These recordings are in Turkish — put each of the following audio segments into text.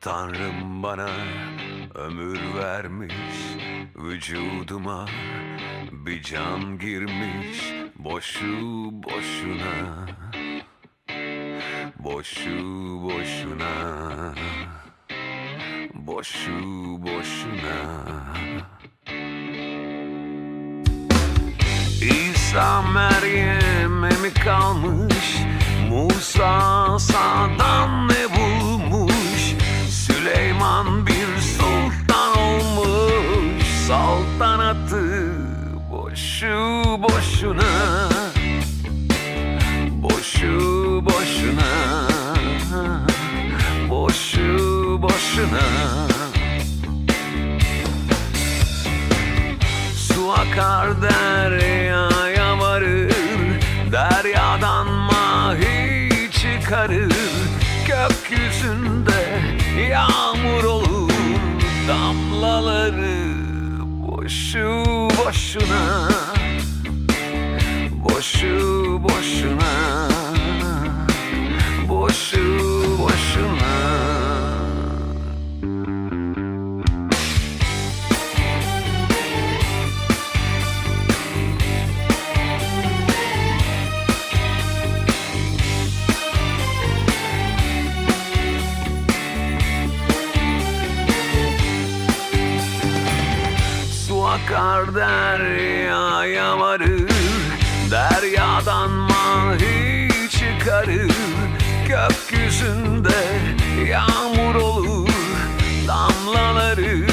Tanrım bana ömür vermiş Vücuduma bir can girmiş. Boşu boşuna Boşu boşuna Boşu boşuna. İsa Meryem'e mi kalmış? Musa sağdan Saltanatı boşu boşuna. Boşu boşuna. Boşu boşuna. Su akar deryaya varır Deryadan mahi çıkarır. Gökyüzünde yağmur olur Damlaları boşu boşuna akar deryaya varır. Deryadan mahi çıkarır. Gökyüzünde yağmur olur Damlaları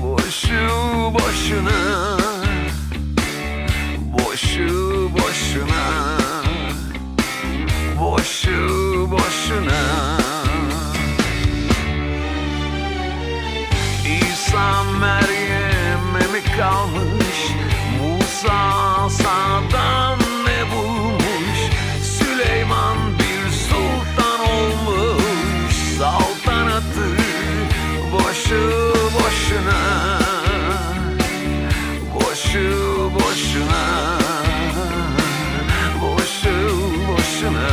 boşu boşuna Boşu boşuna Boşu boşuna.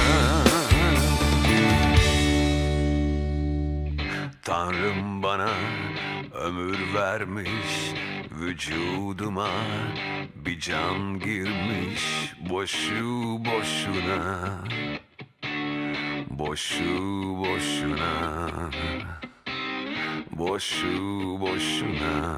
Tanrım bana ömür vermiş Vücuduma bir can girmiş. Boşu boşuna Boşu boşuna Boşu boşuna